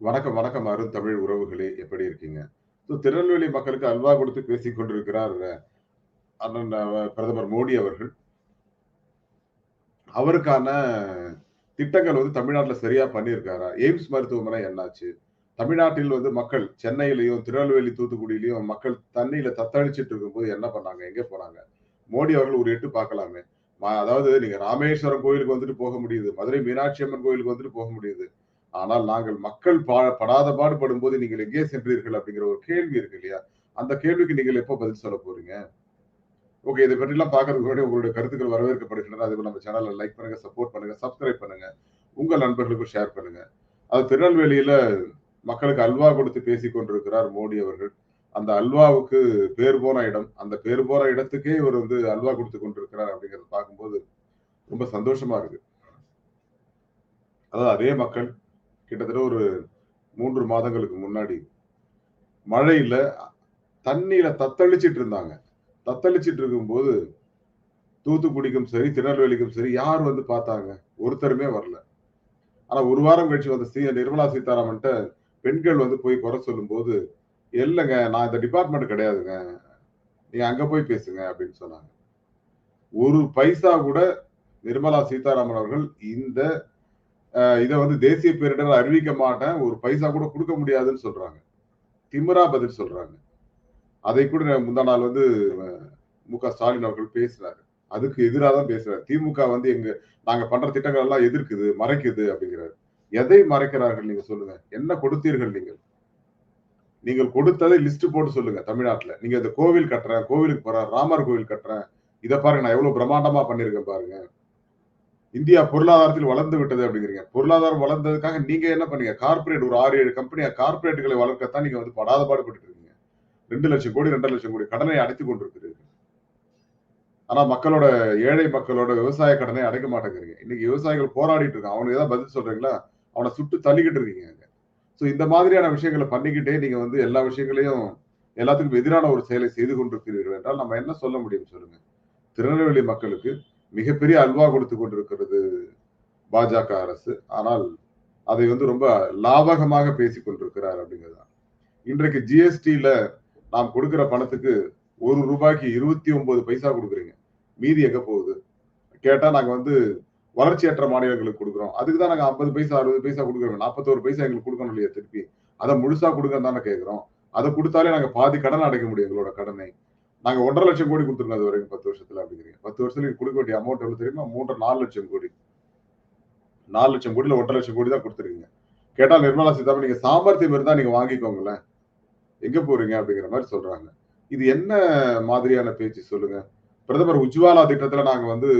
வணக்கம், வணக்கம் அருண் தமிழ் உறவுகளே! எப்படி இருக்கீங்க? ஸோ திருநெல்வேலி மக்களுக்கு அல்வா கொடுத்து பேசிக் கொண்டிருக்கிறார் அண்ணன் பிரதமர் மோடி அவர்கள். அவருக்கான திட்டங்கள் வந்து தமிழ்நாட்டில் சரியா பண்ணியிருக்காரா? எய்ம்ஸ் மருத்துவமனை என்னாச்சு? தமிழ்நாட்டில் வந்து மக்கள் சென்னையிலையும் திருநெல்வேலி, தூத்துக்குடியிலையும் மக்கள் தண்ணியில தத்தளிச்சுட்டு இருக்கும்போது என்ன பண்ணாங்க? எங்கே போனாங்க? மோடி அவர்கள் ஒரு எட்டு பார்க்கலாமே! அதாவது நீங்க ராமேஸ்வரம் கோயிலுக்கு வந்துட்டு போக முடியுது. மதுரை மீனாட்சி அம்மன் கோயிலுக்கு வந்துட்டு போக முடியுது. ஆனால் நாங்கள் மக்கள் பா படாத பாடுபடும் போது நீங்கள் எங்கே சென்றீர்கள்? அப்படிங்கிற ஒரு கேள்வி இருக்கு இல்லையா? அந்த கேள்விக்கு நீங்கள் எப்போ பதில் சொல்லப் போறீங்க? ஓகே. இதை பற்றிலாம் பார்க்கறதுக்கு முன்னாடி உங்களுடைய கருத்துக்கள் வரவேற்கப்படுகின்றன. அதுக்கு நம்ம சேனலில் லைக் பண்ணுங்க, சப்போர்ட் பண்ணுங்க, சப்ஸ்கிரைப் பண்ணுங்க. உங்கள் நண்பர்களுக்கும் ஷேர் பண்ணுங்க. அது திருநெல்வேலியில மக்களுக்கு அல்வா கொடுத்து பேசி கொண்டிருக்கிறார் மோடி அவர்கள். அந்த அல்வாவுக்கு பேர் போன இடம். அந்த பேர் போன இடத்துக்கே இவர் வந்து அல்வா கொடுத்து கொண்டிருக்கிறார் அப்படிங்கிறத பார்க்கும்போது ரொம்ப சந்தோஷமா இருக்கு. அதாவது அதே மக்கள் கிட்டத்தட்ட ஒரு மூன்று மாதங்களுக்கு முன்னாடி மழையில தண்ணியில தத்தளிச்சிட்டு இருந்தாங்க. தத்தளிச்சிட்டு இருக்கும்போது தூத்துக்குடிக்கும் சரி, திருநெல்வேலிக்கும் சரி யார் வந்து பார்த்தாங்க? ஒருத்தருமே வரல. ஆனா ஒரு வாரம் கழிச்சு வந்த சி நிர்மலா சீதாராமன்ட்ட பெண்கள் வந்து போய் குறை சொல்லும்போது, இல்லைங்க நான் இந்த டிபார்ட்மெண்ட் கிடையாதுங்க. நீங்க அங்க போய் பேசுங்க" அப்படின்னு சொன்னாங்க. ஒரு பைசா கூட நிர்மலா சீதாராமன் அவர்கள் இந்த இதை வந்து தேசிய பேரிடர் அறிவிக்க மாட்டேன். ஒரு பைசா கூட கொடுக்க முடியாதுன்னு சொல்றாங்க. திமிரா பதில் சொல்றாங்க. அதை கூட முந்தா நாள் வந்து மு க ஸ்டாலின் அவர்கள் பேசுறாரு அதுக்கு எதிரா தான் பேசுறாரு. திமுக வந்து எங்க நாங்க பண்ற திட்டங்கள் எல்லாம் எதிர்க்குது, மறைக்குது அப்படிங்கிறாரு. எதை மறைக்கிறார்கள் நீங்க சொல்லுங்க? என்ன கொடுத்தீர்கள் நீங்கள்? நீங்கள் கொடுத்ததை லிஸ்ட் போட்டு சொல்லுங்க தமிழ்நாட்டுல. நீங்க இந்த கோவில் கட்டுறேன், கோவிலுக்கு போறேன், ராமர் கோவில் கட்டுறேன். இதை பாருங்க நான் எவ்வளவு பிரம்மாண்டமா பண்ணியிருக்கேன் பாருங்க. இந்தியா பொருளாதாரத்தில் வளர்ந்து விட்டது அப்படிங்கிறீங்க. பொருளாதாரம் வளர்ந்ததுக்காக நீங்க என்ன பண்ணீங்க? கார்ப்பரேட் ஒரு 6, 7 கம்பெனி கார்பரேட்டுகளை வளர்க்கத்தான் நீங்க வந்து படாத பாடுபட்டு இருக்கீங்க. 2,00,000 கோடி, 2,50,000 கோடி கடனை அடைத்து கொண்டிருக்கிறீர்கள். ஆனா மக்களோட ஏழை மக்களோட விவசாய கடனை அடைக்க மாட்டேங்கிறீங்க. இன்னைக்கு விவசாயிகள் போராடிட்டு இருக்கான். அவனுக்கு ஏதாவது பதில் சொல்றீங்களா? அவனை சுட்டு தள்ளிக்கிட்டு இருக்கீங்க ஸோ இந்த மாதிரியான விஷயங்கள பண்ணிக்கிட்டே நீங்க வந்து எல்லா விஷயங்களையும் எல்லாத்துக்கும் எதிரான ஒரு செயலை செய்து கொண்டிருக்கிறீர்கள் என்றால் நம்ம என்ன சொல்ல முடியும் சொல்லுங்க? திருநெல்வேலி மக்களுக்கு மிகப்பெரிய அல்வா கொடுத்து கொண்டிருக்கிறது பாஜக அரசு. ஆனால் அதை வந்து ரொம்ப லாபகமாக பேசிக் கொண்டிருக்கிறார் அப்படிங்கிறது இன்றைக்கு ஜிஎஸ்டியில நாம் கொடுக்கிற பணத்துக்கு ஒரு ரூபாய்க்கு இருபத்தி ஒன்பது பைசா குடுக்குறீங்க. மீதி எங்க போகுது? கேட்டா நாங்க வந்து வளர்ச்சியற்ற மாநிலங்களுக்கு கொடுக்குறோம் அதுக்கு தான் நாங்க 50 பைசா, 60 பைசா கொடுக்குறோம் நாற்பத்தோரு பைசா எங்களுக்கு கொடுக்கணும் இல்லையா திருப்பி? அதை முழுசா குடுங்கன்னு தானே கேட்கிறோம். அத குடுத்தாலே நாங்க பாதி கடன் அடைக்க முடியும் எங்களோட கடனை. நாங்க ஒன்றரை லட்சம் கோடி கொடுத்துருக்கோம் அது வரைக்கும் பத்து வருஷத்துல அப்படிங்கிறீங்க. 10 வருஷத்துல கொடுக்க வேண்டிய அமௌண்ட் எவ்வளவு தெரியுமா? 3 4 லட்சம் கோடி. நாலு லட்சம் கோடியில ஒன்றரை லட்சம் கோடி தான் கொடுத்துருக்கீங்க கேட்டா நிர்மலா சீதாராமன் நீங்க சாமர்த்தியம் இருந்தா நீங்க வாங்கிக்கோங்களேன். எங்க போறீங்க? அப்படிங்கிற மாதிரி சொல்றாங்க. இது என்ன மாதிரியான பேச்சு சொல்லுங்க? பிரதமர் உஜ்வாலா திட்டத்துல நாங்க வந்து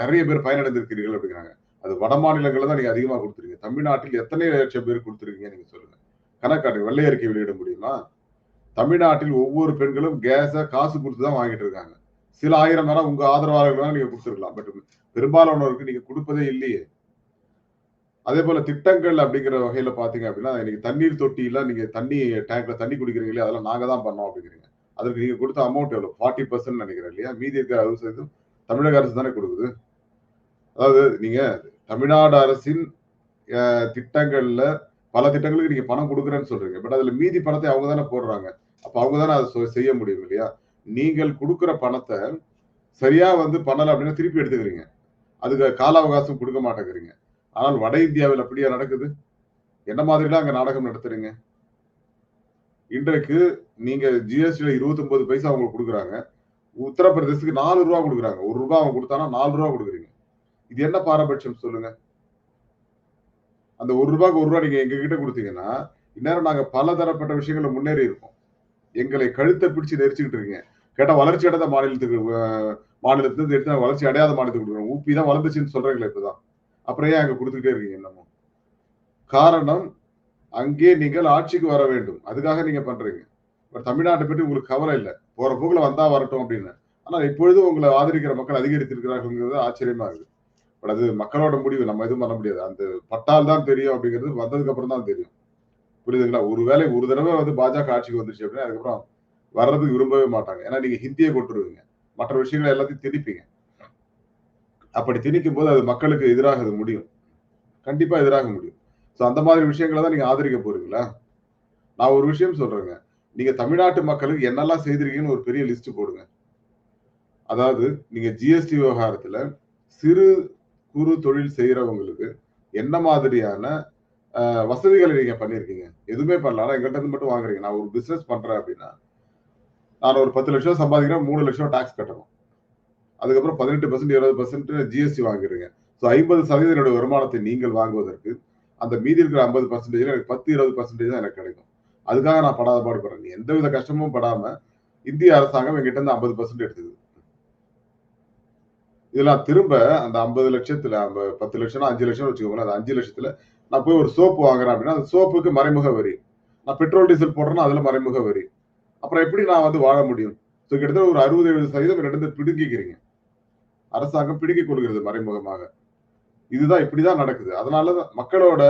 நிறைய பேர் பயனடைந்திருக்கிறீர்கள் அப்படிங்கிறாங்க. அது வட மாநிலங்கள்ல தான் நீங்க அதிகமா கொடுத்துருக்கீங்க தமிழ்நாட்டில் எத்தனை லட்சம் பேர் கொடுத்துருக்கீங்க நீங்க சொல்லுங்க. கணக்காட்டு வெள்ளை அறிக்கை வெளியிட முடியுமா? தமிழ்நாட்டில் ஒவ்வொரு பெண்களும் கேஸை காசு கொடுத்து தான் வாங்கிட்டு இருக்காங்க. சில ஆயிரம் வேணா உங்க ஆதரவாளர்கள் வேணா நீங்க கொடுத்துருக்கலாம் பட் பெரும்பாலானவருக்கு நீங்க கொடுப்பதே இல்லையே. அதே போல திட்டங்கள் அப்படிங்கிற வகையில பார்த்தீங்க அப்படின்னா, இன்னைக்கு தண்ணீர் தொட்டியில நீங்க தண்ணி டேங்க்ல தண்ணி குடிக்கிறீங்களே அதெல்லாம் நாங்க தான் பண்ணோம் அப்படிங்கிறீங்க. அதற்கு நீங்க கொடுத்த அமௌண்ட் எவ்வளவு? ஃபார்ட்டி பர்சன்ட் நினைக்கிறேன் இல்லையா? மீதி இருக்கிற 60% தமிழக அரசு தானே கொடுக்குது அதாவது நீங்க தமிழ்நாடு அரசின் திட்டங்கள்ல பல திட்டங்களுக்கு நீங்க பணம் கொடுக்குறேன்னு சொல்றீங்க. பட் அதுல மீதி பணத்தை அவங்க தானே போடுறாங்க. அப்ப அவங்க தானே அதை செய்ய முடியும் இல்லையா? நீங்கள் கொடுக்குற பணத்தை சரியா வந்து பண்ணல அப்படின்னா திருப்பி எடுத்துக்கிறீங்க. அதுக்கு கால அவகாசம் கொடுக்க மாட்டேங்கிறீங்க. ஆனால் வட இந்தியாவில் அப்படியா நடக்குது? என்ன மாதிரிலாம் அங்க நாடகம் நடத்துறீங்க? இன்றைக்கு நீங்க ஜிஎஸ்டில 29 பைசா அவங்களுக்கு குடுக்குறாங்க. உத்தரப்பிரதேசத்துக்கு நாலு ரூபா கொடுக்குறாங்க ஒரு ரூபா அவங்க கொடுத்தானா நாலு ரூபா கொடுக்குறீங்க இது என்ன பாரபட்சம் சொல்லுங்க? அந்த ஒரு ரூபாய்க்கு ஒரு ரூபா நீங்க எங்ககிட்ட குடுத்தீங்கன்னா, இந்நேரம் நாங்க பல தரப்பட்ட விஷயங்களை முன்னேறி இருப்போம். எங்களை கழுத்தை பிடிச்சு நெரிச்சுக்கிட்டு இருக்கீங்க. கேட்டா வளர்ச்சி அடைந்த மாநிலத்துக்கு அ மாநிலத்திலிருந்து எடுத்து வளர்ச்சி அடையாத மாநிலத்துக்கு குடுக்குறோம். ஊபி தான் வளர்ந்துச்சுன்னு சொல்றீங்களே இப்பதான். அப்புறம் ஏன் அங்க கொடுத்துக்கிட்டே இருக்கீங்க இன்னமும்? காரணம் அங்கே நீங்கள் ஆட்சிக்கு வர வேண்டும். அதுக்காக நீங்க பண்றீங்க. பட் தமிழ்நாட்டை பற்றி உங்களுக்கு கவலை இல்லை போற போக்குல வந்தா வரட்டும் அப்படின்னு. ஆனால் இப்பொழுதும் உங்களை ஆதரிக்கிற மக்கள் அதிகரித்திருக்கிறார்கள்ங்கிறது ஆச்சரியமா இருக்கு. பட் அது மக்களோட முடிவு. நம்ம எதுவும் பண்ண முடியாது. அந்த பட்டால் தான் தெரியும் அப்படிங்கிறது வந்ததுக்கு அப்புறம் தான் தெரியும். புரியுதுங்களா? ஒருவேளை ஒரு தடவை வந்து பாஜக ஆட்சிக்கு வந்துருச்சு அப்படின்னா, அதுக்கப்புறம் வர்றதுக்கு விரும்பவே மாட்டாங்க. ஏன்னா நீங்க ஹிந்தியை கொட்டுருவீங்க. மற்ற விஷயங்களை எல்லாத்தையும் திணிப்பீங்க. அப்படி திணிக்கும்போது அது மக்களுக்கு எதிராக அது முடியும். கண்டிப்பா எதிராக முடியும். ஸோ அந்த மாதிரி விஷயங்களை தான் நீங்க ஆதரிக்க போறீங்களா நான் ஒரு விஷயம் சொல்றேங்க நீங்க தமிழ்நாட்டு மக்களுக்கு என்னெல்லாம் செய்திருக்கீங்கன்னு ஒரு பெரிய லிஸ்ட் போடுங்க அதாவது நீங்க ஜிஎஸ்டி விவகாரத்துல சிறு குறு தொழில் செய்யறவங்களுக்கு என்ன மாதிரியான வசதிகளை நீங்க பண்ணிருக்கீங்க எதுவுமே பண்ணல. ஆனா எங்கிட்ட இருந்து மட்டும் வாங்குறீங்க. நான் ஒரு பிசினஸ் பண்றேன் அப்படின்னா நான் ஒரு பத்து லட்சம் சம்பாதிக்கிறேன் மூணு லட்சம் டாக்ஸ் கட்டணும். அதுக்கப்புறம் பதினெட்டு பர்சன்ட் இருபது பர்சன்ட் ஜிஎஸ்டி வாங்குறீங்க ஸோ ஐம்பது சதவீத என்னோட வருமானத்தை நீங்கள் வாங்குவதற்கு அந்த மீதி இருக்கிற ஐம்பது பர்சன்டேஜ் எனக்கு பத்து இருபது பர்சன்டேஜ் தான் எனக்கு கிடைக்கும். அதுக்காக நான் படாத பாடுபடுறேன். நீ எந்தவித கஷ்டமும் படாம இந்திய அரசாங்கம் எங்கிட்ட இருந்து ஐம்பது பர்சன்ட் எடுத்துக்குது இதெல்லாம் திரும்ப அந்த ஐம்பது லட்சத்துல பத்து லட்சம் அஞ்சு லட்சம் வச்சுக்கோங்களேன். அந்த அஞ்சு லட்சத்துல நான் போய் ஒரு சோப்பு வாங்குறேன் அப்படின்னா அந்த சோப்புக்கு மறைமுக வரி. நான் பெட்ரோல் டீசல் போடுறேன்னா அதுல மறைமுக வரி. அப்புறம் எப்படி நான் வந்து வாழ முடியும்? ஸோ கிட்டத்தட்ட ஒரு அறுபது எழுபது சதவீதம் ரெண்டு பிடுங்கிக்கிறீங்க. அரசாங்கம் பிடுங்கிக் கொள்கிறது மறைமுகமாக. இதுதான் இப்படிதான் நடக்குது. அதனால தான் மக்களோட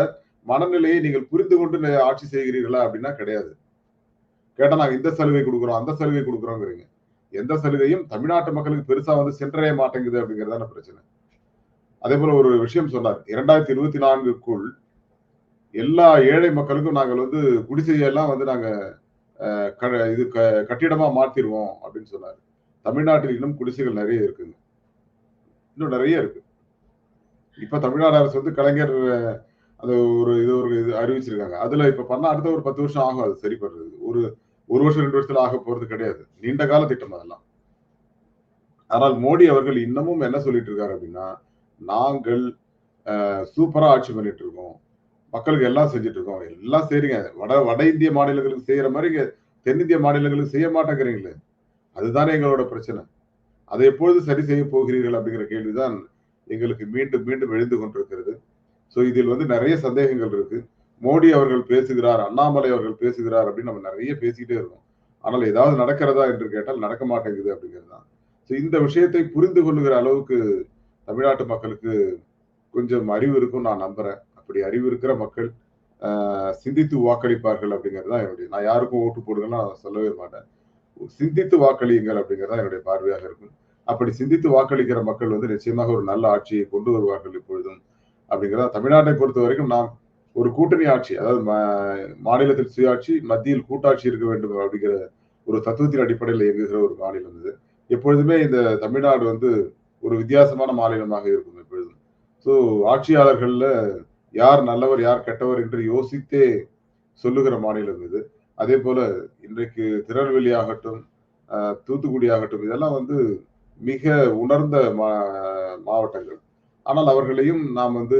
மனநிலையை நீங்கள் புரிந்து கொண்டு ஆட்சி செய்கிறீர்களா அப்படின்னா கிடையாது. கேட்டா நாங்க இந்த சலுகை கொடுக்குறோம் அந்த சலுகை கொடுக்குறோங்கிறீங்க. எந்த சலுகையும் தமிழ்நாட்டு மக்களுக்கு பெருசா வந்து சென்றடைய மாட்டேங்குது அப்படிங்கறதான பிரச்சனை. அதே போல ஒரு விஷயம் சொன்னார். இரண்டாயிரத்தி இருபத்தி நான்குக்குள் எல்லா ஏழை மக்களுக்கும் நாங்கள் வந்து குடிசையெல்லாம் வந்து நாங்கள் க- இது க- கட்டிடமாக மாற்றிடுவோம் அப்படின்னு சொன்னார். தமிழ்நாட்டில் இன்னும் குடிசைகள் நிறைய இருக்குங்க. இன்னும் நிறைய இருக்கு. இப்ப தமிழ்நாடு அரசு வந்து கலைஞர் அது ஒரு இது ஒரு இது அறிவிச்சிருக்காங்க. அதுல இப்ப பண்ண அடுத்த ஒரு பத்து வருஷம் ஆகும் அது சரி பண்றது. ஒரு ஒரு வருஷம் ரெண்டு வருஷத்துல ஆக போறது கிடையாது. நீண்ட கால திட்டம் அதெல்லாம். ஆனால் மோடி அவர்கள் இன்னமும் என்ன சொல்லிட்டு இருக்காரு அப்படின்னா நாங்கள் சூப்பராக சூப்பரா ஆட்சி பண்ணிட்டு இருக்கோம். மக்களுக்கு எல்லாம் செஞ்சுட்டு இருக்கோம் எல்லாம் செய்றீங்க. வட வட இந்திய மாநிலங்களுக்கு செய்யற மாதிரி இங்க தென்னிந்திய மாநிலங்களுக்கு செய்ய மாட்டேங்கிறீங்களே. அதுதானே எங்களோட பிரச்சனை. அதை எப்பொழுது சரி செய்ய போகிறீர்கள் அப்படிங்கிற கேள்விதான் எங்களுக்கு மீண்டும் மீண்டும் எழுந்து கொண்டிருக்கிறது. ஸோ இதில் வந்து நிறைய சந்தேகங்கள் இருக்கு. மோடி அவர்கள் பேசுகிறார் அண்ணாமலை அவர்கள் பேசுகிறார் அப்படின்னு நம்ம நிறைய பேசிக்கிட்டே இருக்கோம். ஆனால் ஏதாவது நடக்கிறதா என்று கேட்டால் நடக்க மாட்டேங்குது அப்படிங்கிறது தான் ஸோ இந்த விஷயத்தை புரிந்து கொள்ளுகிற அளவுக்கு தமிழ்நாட்டு மக்களுக்கு கொஞ்சம் அறிவு இருக்கும் நான் நம்புறேன். அப்படி அறிவு இருக்கிற மக்கள் சிந்தித்து வாக்களிப்பார்கள் அப்படிங்கிறது தான் என்னுடைய நான் யாருக்கும் ஓட்டு போடுங்கன்னா நான் சொல்லவே மாட்டேன். சிந்தித்து வாக்களியுங்கள் அப்படிங்கிறது தான் என்னுடைய பார்வையாக இருக்கும். அப்படி சிந்தித்து வாக்களிக்கிற மக்கள் வந்து நிச்சயமாக ஒரு நல்ல ஆட்சியை கொண்டு வருவார்கள் இப்பொழுதும். அப்படிங்கிறத தமிழ்நாட்டை பொறுத்த வரைக்கும் நாம் ஒரு கூட்டணி ஆட்சி அதாவது மா- மாநிலத்தில் சுயாட்சி மத்தியில் கூட்டாட்சி இருக்க வேண்டும் அப்படிங்கிற ஒரு தத்துவத்தின் அடிப்படையில் இயங்குகிற ஒரு மாநிலம் இது. எப்பொழுதுமே இந்த தமிழ்நாடு வந்து ஒரு வித்தியாசமான மாநிலமாக இருக்கும் எப்பொழுதும் ஸோ ஆட்சியாளர்களில் யார் நல்லவர் யார் கெட்டவர் என்று யோசித்தே சொல்லுகிற மாநிலம் இது. அதே போல இன்றைக்கு திருநெல்வேலி ஆகட்டும் தூத்துக்குடி ஆகட்டும் இதெல்லாம் வந்து மிக உணர்ந்த மா மாவட்டங்கள். ஆனால் அவர்களையும் நாம் வந்து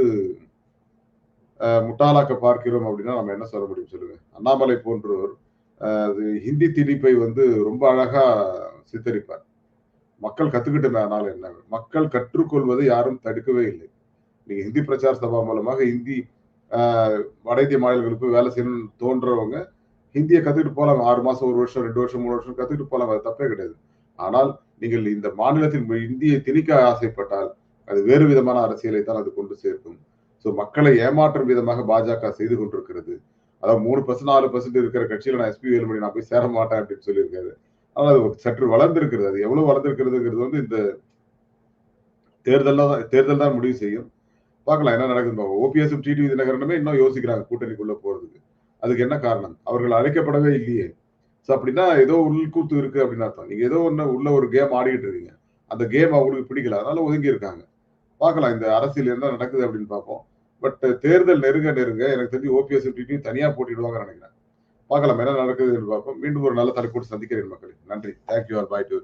முட்டாளாக்க பார்க்கிறோம் அப்படின்னா நம்ம என்ன சொல்ல முடியும் சொல்லுங்க. அண்ணாமலை போன்றோர் அது ஹிந்தி திணிப்பை வந்து ரொம்ப அழகா சித்தரிப்பார். மக்கள் கத்துக்கிட்டு அதனால என்ன? மக்கள் கற்றுக்கொள்வதை யாரும் தடுக்கவே இல்லை. நீங்க ஹிந்தி பிரச்சார சபா மூலமாக ஹிந்தி வட இந்திய மாநிலங்களுக்கு வேலை செய்யணும்னு தோன்றவங்க ஹிந்தியை கத்துக்கிட்டு போலாம். ஆறு மாசம் ஒரு வருஷம் ரெண்டு வருஷம் மூணு வருஷம் கத்துக்கிட்டு போலாம். அது தப்பே கிடையாது. ஆனால் நீங்கள் இந்த மாநிலத்தின் இந்தியை திணிக்க ஆசைப்பட்டால் அது வேறு விதமான அரசியலை தான் அது கொண்டு சேர்க்கும். ஸோ மக்களை ஏமாற்றும் விதமாக பாஜக செய்து கொண்டிருக்கிறது. அதாவது மூணு பர்சன்ட் நாலு பர்சன்ட் இருக்கிற கட்சியில நான் எஸ்பி வேலுமணி நான் போய் சேர மாட்டேன் அப்படின்னு சொல்லியிருக்காரு. ஆனால் அது சற்று வளர்ந்திருக்கிறது. அது எவ்வளவு வளர்ந்திருக்கிறதுங்கிறது வந்து இந்த தேர்தல் தான் தேர்தல் தான் முடிவு செய்யும். பார்க்கலாம் என்ன நடக்குது ஓபிஎஸ் டிடிவி தினகரனுமே இன்னும் யோசிக்கிறாங்க கூட்டணிக்குள்ள போறதுக்கு. அதுக்கு என்ன காரணம்? அவர்கள் அழைக்கப்படவே இல்லையே. ஸோ அப்படின்னா ஏதோ உள்கூத்து இருக்கு அப்படின்னு அர்த்தம். நீங்க ஏதோ ஒன்று உள்ள ஒரு கேம் ஆடிக்கிட்டு இருக்கீங்க. அந்த கேம் அவங்களுக்கு பிடிக்கல. அதனால ஒதுங்கி இருக்காங்க. பார்க்கலாம் இந்த அரசியல் என்ன நடக்குது அப்படின்னு பார்ப்போம். பட் தேர்தல் நெருங்க நெருங்க எனக்கு தெரிஞ்சு ஓபிஎஸ் டிடிவி தனியாக போட்டிடுவாங்கன்னு நினைக்கிறேன். பார்க்கலாம் என்ன நடக்குதுன்னு பார்ப்போம். மீண்டும் ஒரு நல்ல தலைப்போடு சந்திக்கிறேன் மக்களுக்கு நன்றி. Thank you R bye to